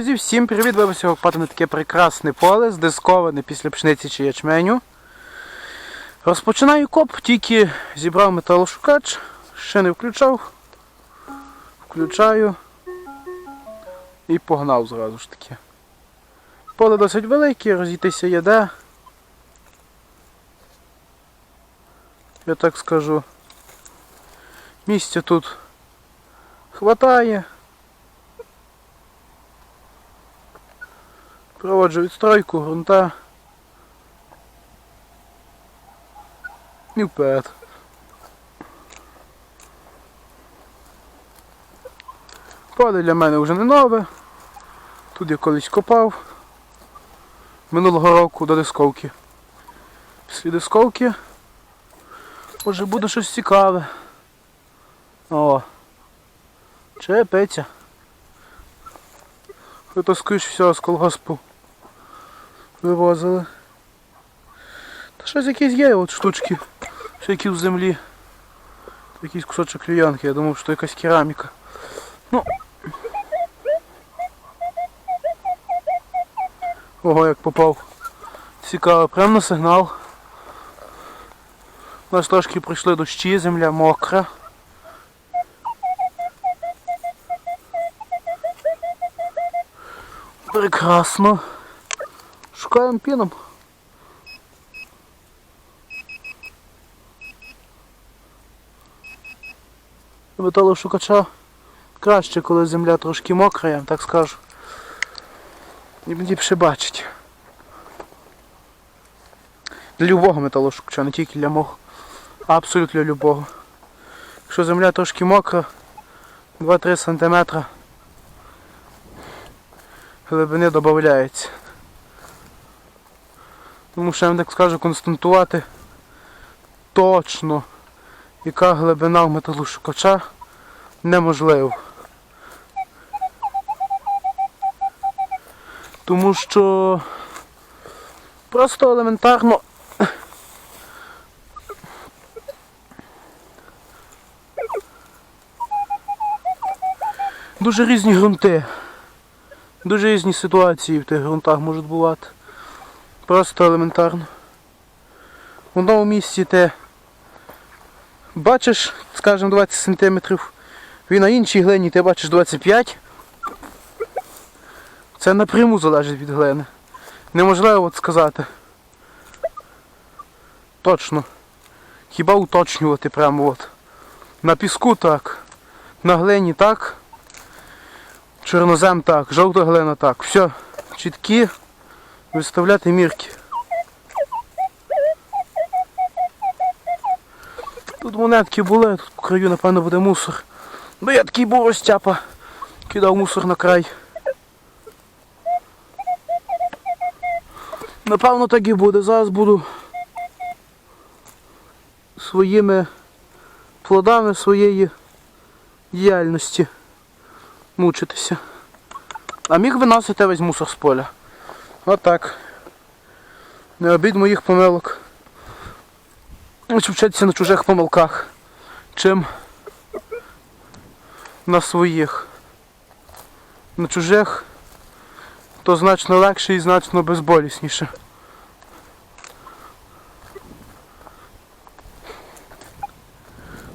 Друзі, всім привіт! Ви сьогодні впати на таке прекрасне поле, здисковане після пшениці чи ячменю. Розпочинаю коп, тільки зібрав металошукач, ще не включав. Включаю і погнав зразу ж таки. Поле досить велике, розійтися є де. Я так скажу. Місця тут хватає. Проводжу відстройку, грунта. І вперед. Поле для мене вже не нове. Тут я колись копав. Минулого року до дисковки. Після дисковки. Може буде щось цікаве. О. Чепеця. Скоріш всього з колгоспу вивозили. Та щось якісь є от штучки. Які в землі. Якийсь кусочок клеянки, я думав, що якась кераміка. Ну. Ого, як попав. Цікаво, прямо на сигнал. У нас трошки прийшли дощі, земля мокра. Прекрасно. Шукаємо піном. Металошукача краще, коли земля трошки мокра, я так скажу. І ліпше бачить. Для любого металошукача, не тільки для мого. а Абсолютно для любого. Якщо земля трошки мокра, 2-3 см глибини додається. Тому що я вам так скажу константувати точно, яка глибина в металошукача неможливо. Тому що просто елементарно дуже різні ґрунти. Дуже різні ситуації в тих ґрунтах можуть бувати. Просто елементарно. В одному місці ти бачиш, скажімо, 20 см, і на іншій глині ти бачиш 25 Це напряму залежить від глини. Неможливо от сказати. Точно. Хіба уточнювати прямо от. На піску так, на глині так. Чорнозем так, жовта глина так. Все, чіткі, виставляти мірки. Тут монетки були, тут по краю, напевно, буде мусор. Бо я такий був розтяпа. Кидав мусор на край. Напевно так і буде. Зараз буду своїми плодами своєї діяльності мучитися. А міг виносити весь мусор з поля. Отак. Не обід моїх помилок. Лучше вчитися на чужих помилках, чим на своїх. На чужих то значно легше і значно безболісніше.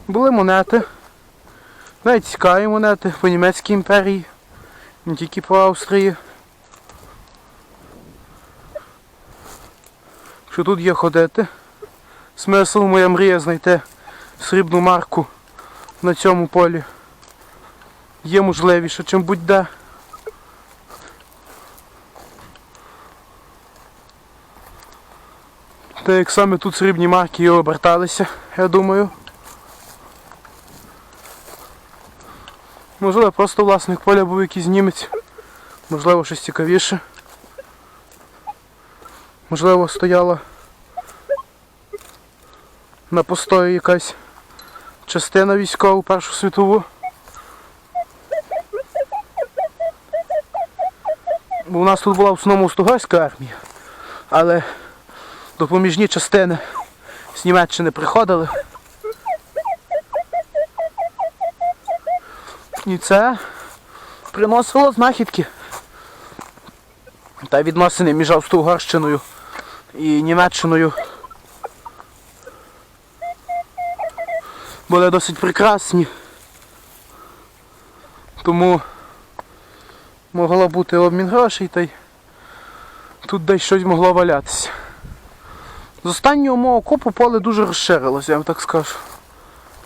Були монети. Навіть цікаві монети по німецькій імперії, не тільки по Австрії. Що тут є ходити. Смисл моя мрія знайти срібну марку на цьому полі. Є можливіше, чим будь-де. Та як саме тут срібні марки і оберталися, я думаю. Можливо, просто власник поля був якийсь німець. Можливо, щось цікавіше. Можливо, стояла на постої якась частина військова Першу світову. Бо у нас тут була в основному Стугарська армія, але допоміжні частини з Німеччини приходили. І це приносило знахідки. та відносини між Австро-Угорщиною і Німеччиною були досить прекрасні. Тому могло бути обмін грошей та й тут десь щось могло валятися. З останнього мого копу поле дуже розширилося, я вам так скажу.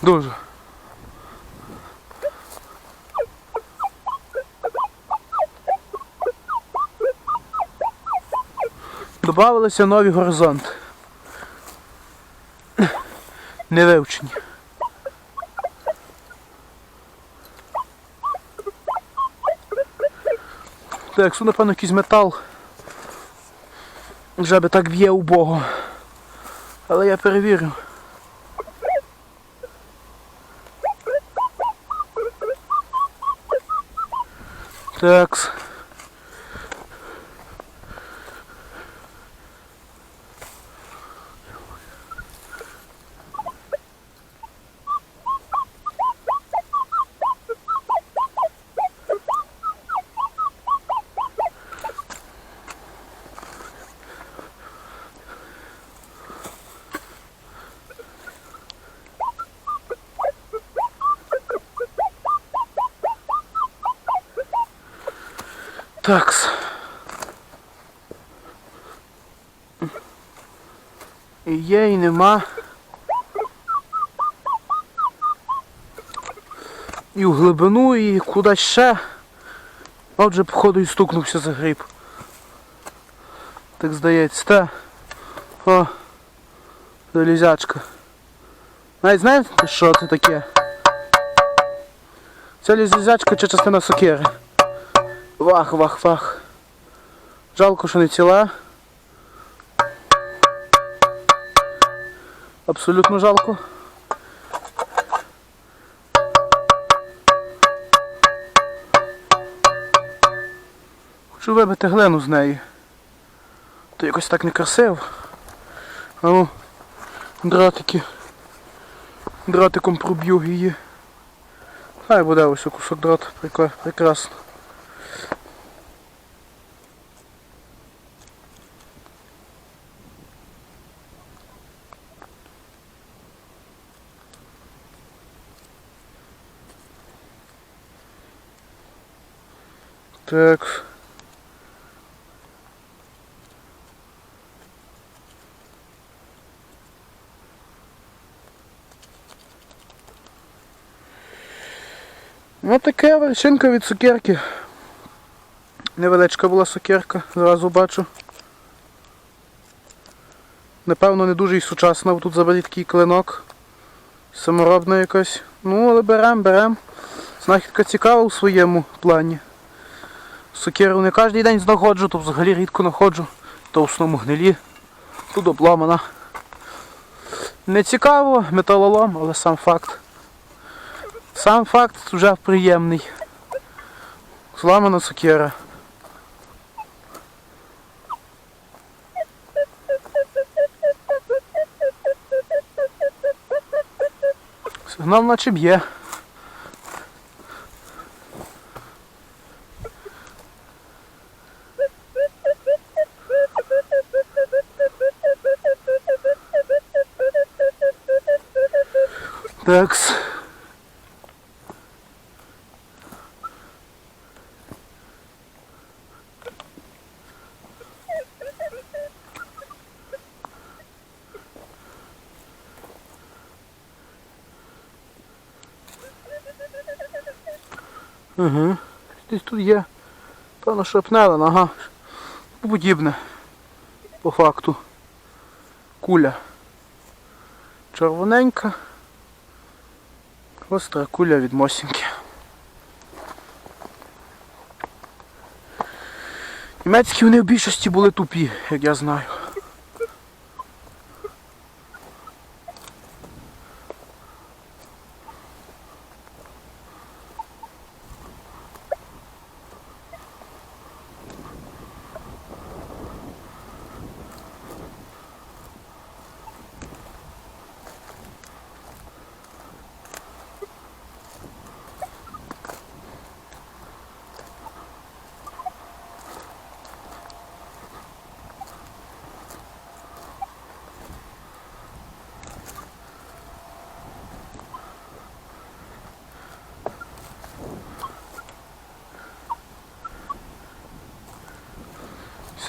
Дуже. Добавилися нові горизонти. Не вивчені. Так, що напевно якийсь метал. Вже би так б'є убого. Але я перевірю. Такс. Такс. І є, і нема. І в глибину, і кудись ще. Отже, походу і стукнувся за гриб. Так здається, та. О, залізячка. Навіть знаєте, що це таке? Це лізячка чи частина сокири. Вах, вах, вах. Жалко, що не ціла. Абсолютно жалко. Хочу вибити глину з неї. То якось так некрасиво. А ну, дратики. Дратиком проб'ю її. Хай буде ось кусок дрот, прекрасно. Так. Ну таке вершинка від цукерки. Невеличка була сукерка, зразу бачу. Напевно не дуже і сучасна, бо тут заберіть такий клинок. Саморобна якась. Ну, але берем, берем. Знахідка цікава у своєму плані. Сокиру не кожен день знаходжу, то взагалі рідко знаходжу. То в основному гнилі. Тут обламана. Не цікаво, металолом, але сам факт. Сам факт вже приємний. Зламана сокира. Сигнал наче б'є. Такс. Угу. Десь тут є. Певно шрапнелин, ага. Подібне. По факту. Куля. Червоненька. Остра куля від Мосінки. Німецькі вони в більшості були тупі, як я знаю.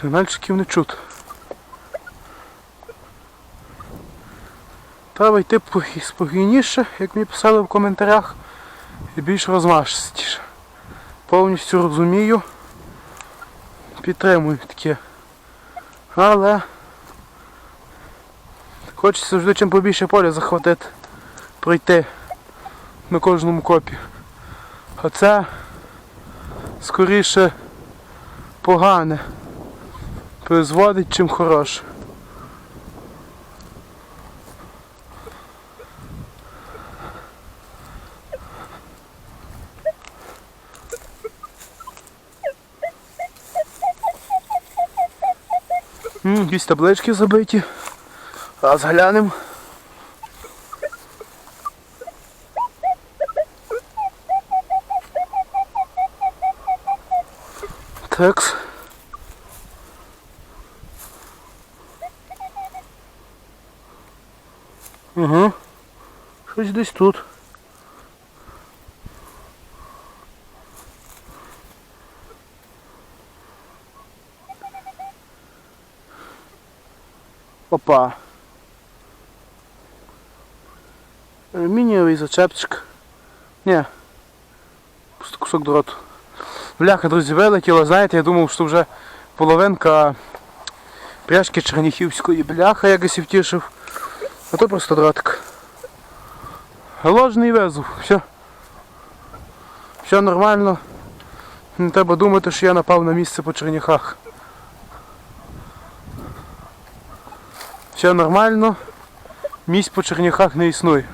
Сигнальчиків не чути. Треба йти спокійніше, як мені писали в коментарях, і більш розмашистіше. Повністю розумію, підтримую таке. Але хочеться завжди чим побільше поля захватити, пройти на кожному копі. А це скоріше погане призводить, чим хороше. М, Якісь таблички забиті. Раз глянемо. Текс. Ага. Щось десь тут. Опа. Алюмінієвий зачепчик. Ні. Просто кусок дроту. Бляха, друзі, вилетіло, знаєте, я думав, що вже половинка пряжки черніхівської бляха якось і втішив. А то просто дротик. Ложний везув, все. Все нормально. Не треба думати, що я напав на місце по черніхах. Все нормально. Місць по черніхах не існує.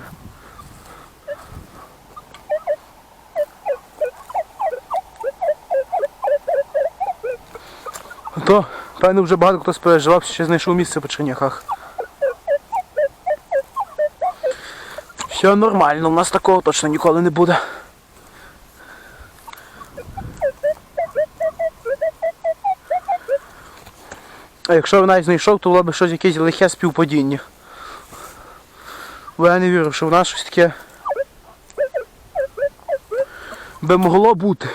А то, певно, вже багато хто переживав, що знайшов місце по черняхах. Все нормально, у нас такого точно ніколи не буде. А якщо б навіть знайшов, то було б щось якесь лихе співпадіння. Бо я не вірю, що в нас щось таке би могло бути.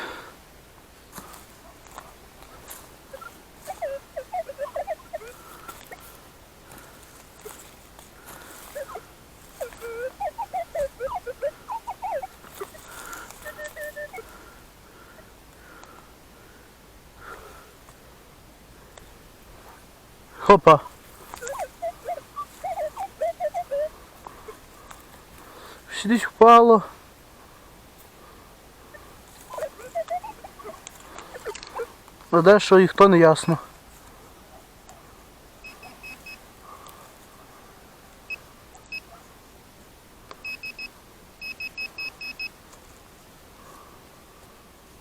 Хопа. Щось десь впало. А де що і хто не ясно.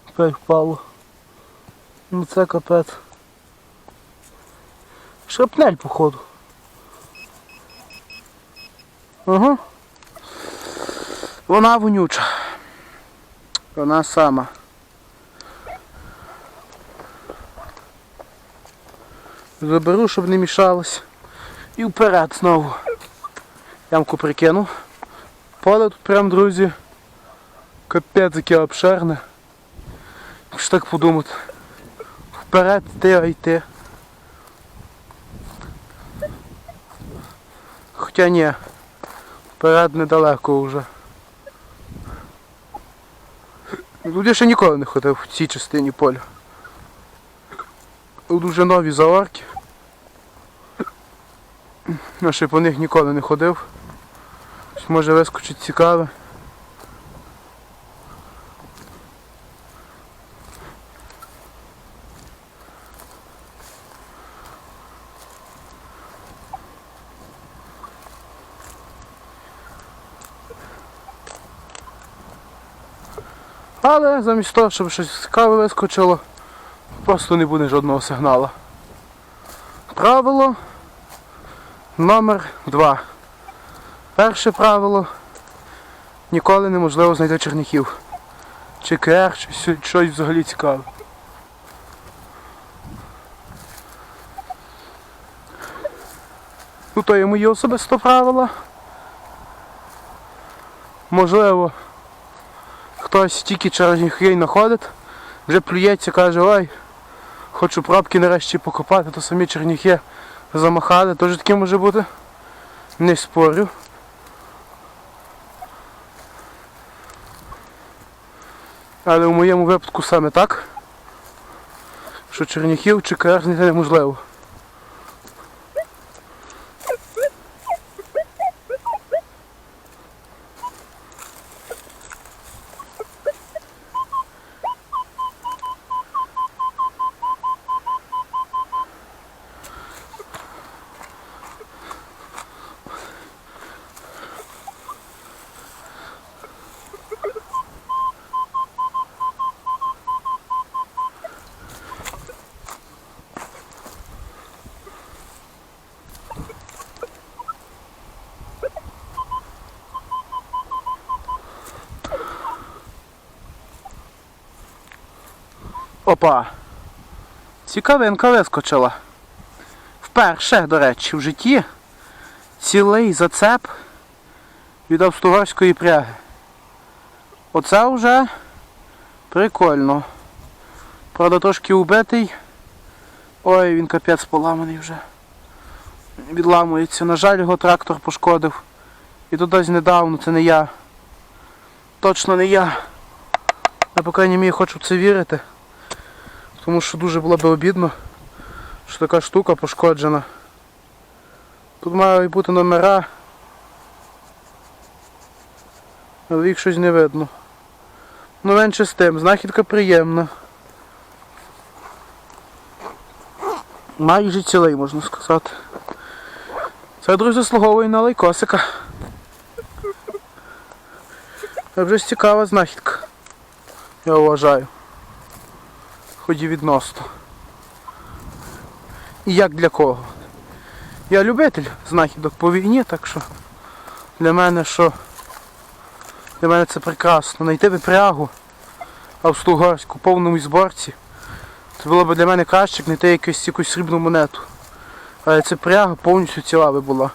Опять впало. Ну це капець. Шрапнель, походу. Ага. Вона вонюча. Вона сама. Заберу, щоб не мішалось. І вперед знову. Ямку прикину. Поле тут прям, друзі. Капець яке обширне. Якщо так подумати. Вперед йти, а йти. Хоча ні, вперед недалеко вже. Тут я ще ніколи не ходив в цій частині поля. Тут вже нові заварки. Я ще по них ніколи не ходив. Може вискочить цікаве. Але замість того, щоб щось цікаве вискочило, просто не буде жодного сигналу. Правило номер 2. Перше правило ніколи неможливо знайти черніхів. Чи КР, чи щось- взагалі цікаве. Ну то є моє особисте правило. Можливо, хтось тільки через їх знаходить, вже плюється, каже, ой, Хочу пробки нарешті покопати, то самі черніхи замахали, теж таке може бути. Не спорю. Але в моєму випадку саме так, що черніхів чи КР знайти неможливо. Опа. Цікавинка вискочила. Вперше, до речі, в житті цілий зацеп від австугарської пряги. Оце вже прикольно. Правда, трошки убитий. Ой, він капець поламаний вже. Відламується. На жаль, його трактор пошкодив. І тут ось недавно, це не я. Точно не я. Я по крайній мірі хочу в це вірити. Тому що дуже було би обідно, що така штука пошкоджена. Тут мають бути номера. Але їх щось не видно. Ну менше з тим, знахідка приємна. Майже цілий, можна сказати. Це, друзі, заслуговує на лайкосика. Це вже цікава знахідка. Я вважаю. Ході відносно. І як для кого? Я любитель знахідок по війні, так що для мене що для мене це прекрасно. Найти випрягу австро-угорську в повному зборці. Це було б для мене краще, як знайти якусь, якусь срібну монету. Але ця пряга повністю ціла би була.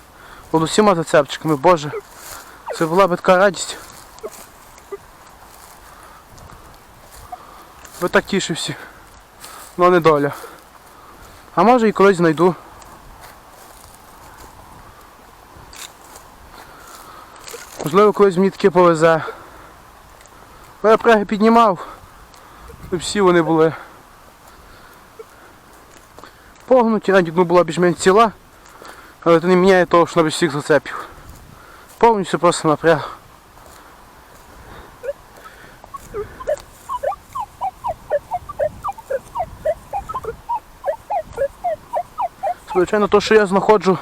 От усіма зацепчиками, боже. Це була б така радість. Би так тішився. Ну не доля. А може і колись знайду. Можливо, колись мені таке повезе. Бо я преги піднімав. І всі вони були погнуті, навіть одну була більш-менш ціла, але це не міняє того, що на всіх зацепів. Повністю просто напряг. Звичайно, то, що я знаходжу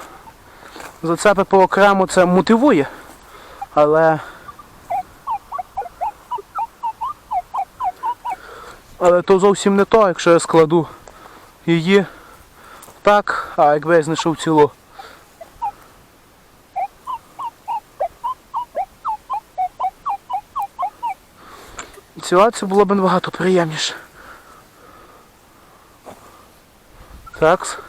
зацепи по окремо, це мотивує. Але. Але то зовсім не то, якщо я складу її так, а якби я знайшов цілу. Ціла це було б набагато приємніше. Так.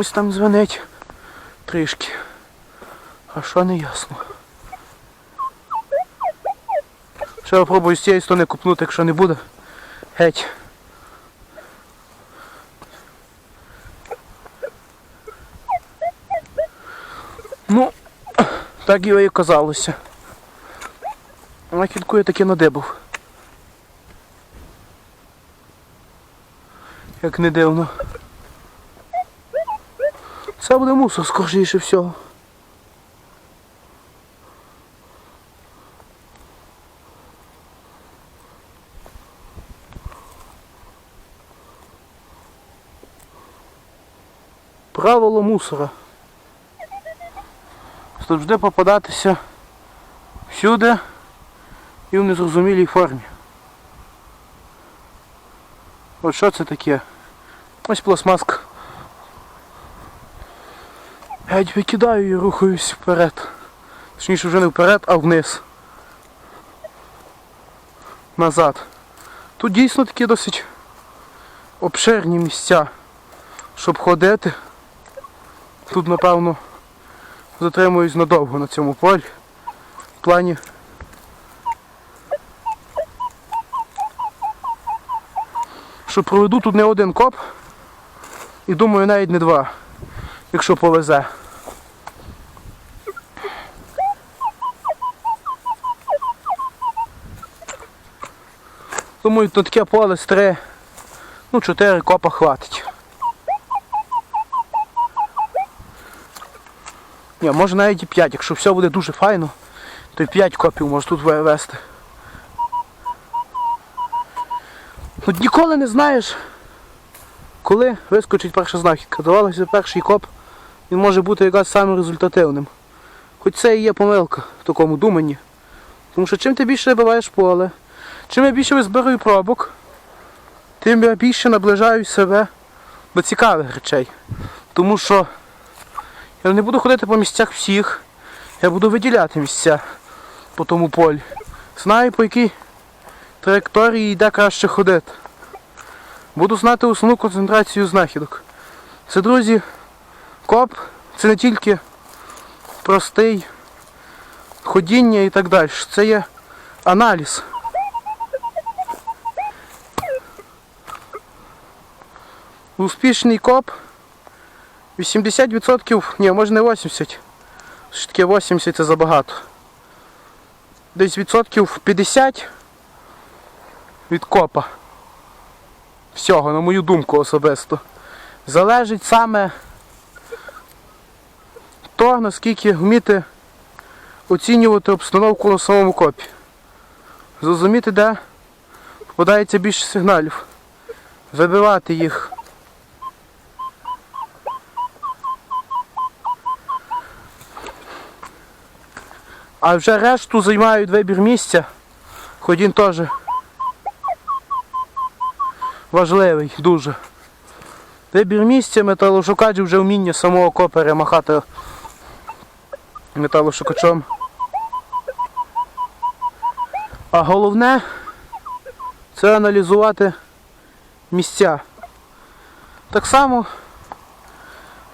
Ось там дзвонить трішки. А що не ясно. Ще я з цієї сторони купнути, якщо не буде. Геть. Ну, так його і казалося. Накидку я таки надибав. Як не дивно. Це буде мусор, скоріше всього. Правило мусора. Завжди попадатися всюди і в незрозумілій формі. От що це таке? Ось пластмаска геть викидаю і рухаюсь вперед. Точніше вже не вперед, а вниз. Назад. Тут дійсно такі досить обширні місця, щоб ходити. Тут напевно затримуюсь надовго на цьому полі. В плані що проведу тут не один коп і думаю навіть не два, якщо повезе. Думаю, на таке поле з три, ну чотири копа хватить. Ні, може навіть і 5, якщо все буде дуже файно, то і 5 копів може тут вести. Ну ніколи не знаєш, коли вискочить перша знахідка. Здавалося, перший коп він може бути якраз самим результативним. Хоч це і є помилка в такому думанні. Тому що чим ти більше вибиваєш поле, чим я більше визбираю пробок, тим я більше наближаю себе до цікавих речей. Тому що я не буду ходити по місцях всіх, я буду виділяти місця по тому полі. Знаю, по якій траєкторії йде краще ходити. Буду знати основну концентрацію знахідок. Це, друзі, коп це не тільки простий ходіння і так далі. Це є аналіз. Успішний коп 80%, ні, може не 80%. Що таке 80 це забагато. Десь відсотків 50 від копа. Всього, на мою думку особисто. Залежить саме то, наскільки вміти оцінювати обстановку на самому копі. Зрозуміти, де попадається більше сигналів. Вибивати їх. А вже решту займають вибір місця. Хоч він теж важливий дуже. Вибір місця металошукач вже вміння самого копера махати металошукачом. А головне це аналізувати місця. Так само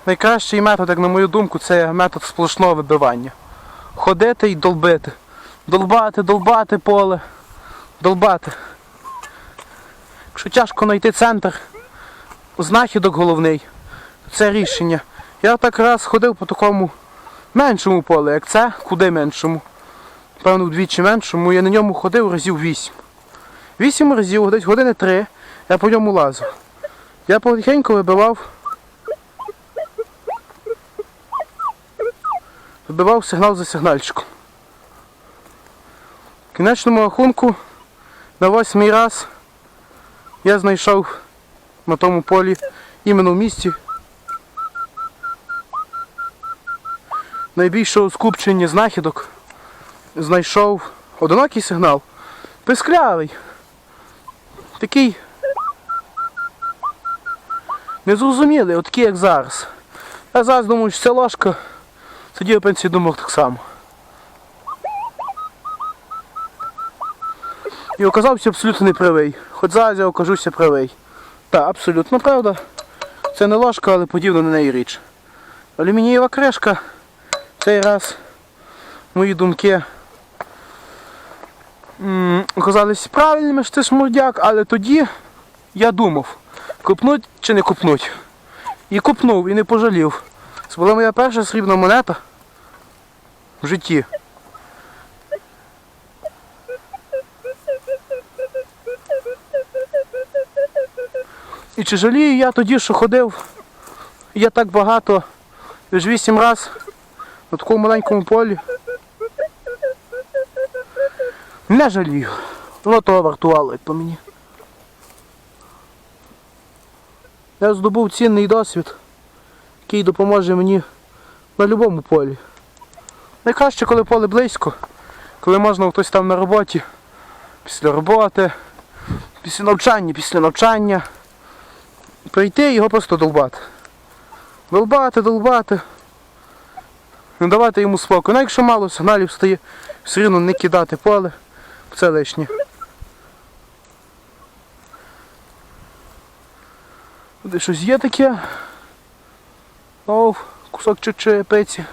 найкращий метод, як на мою думку, це метод сплошного вибивання. Ходити і долбити. Долбати, долбати поле, долбати. Якщо тяжко знайти центр, знахідок головний, це рішення. Я так раз ходив по такому меншому полі, як це, куди меншому. Певно, вдвічі меншому, я на ньому ходив разів вісім. Вісім разів, десь години три, я по ньому лазив. Я потихеньку вибивав. Вибивав сигнал за сигнальчиком. В кінечному рахунку на восьмий раз я знайшов на тому полі іменно в місті найбільшого скупчення знахідок знайшов одинокий сигнал. Писклявий. Такий незрозумілий, от такий як зараз. Я зараз думаю, що це ложка. Тоді я в пенсії думав так само. І оказався абсолютно неправий. Хоч зараз я окажуся правий. Так, абсолютно правда. Це не ложка, але подібна на неї річ. Алюмінієва кришка. Цей раз мої думки м, оказались правильними, що це шмурдяк, але тоді я думав, купнуть чи не купнуть. І купнув, і не пожалів. Це була моя перша срібна монета в житті. І чи жалію я тоді, що ходив, я так багато, лише вісім разів на такому маленькому полі. Не жалію. Воно того вартувало, як по мені. Я здобув цінний досвід, який допоможе мені на будь-якому полі. Найкраще, коли поле близько, коли можна хтось там на роботі, після роботи, після навчання, після навчання. Прийти і його просто долбати. Долбати, долбати. Не давати йому спокою. Ну якщо мало сигналів стає, все рівно не кидати поле, це лишнє. Де щось є таке. О, кусок черепиці.